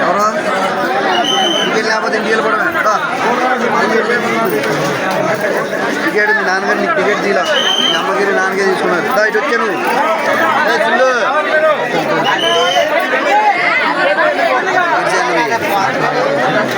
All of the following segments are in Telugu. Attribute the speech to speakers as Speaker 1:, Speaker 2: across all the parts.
Speaker 1: ఎవరో టికెట్ లేకపోతే ఇంటికి వెళ్ళిపోవడమే రా. టికెట్ మీ నాన్నగారు నీకు టికెట్ తీలా. మీ అమ్మగారు నాన్నగారు తీసుకున్నారు. ఇటు వచ్చా నువ్వు. ఏ,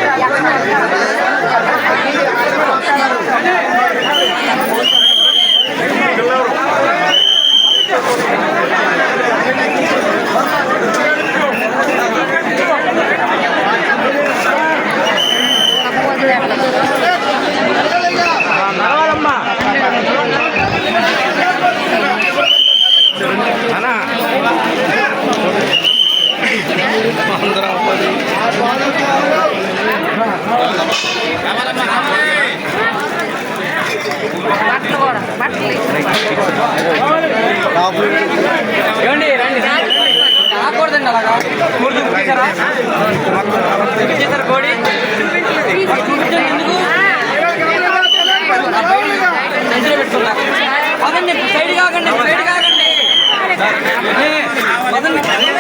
Speaker 2: 哎老这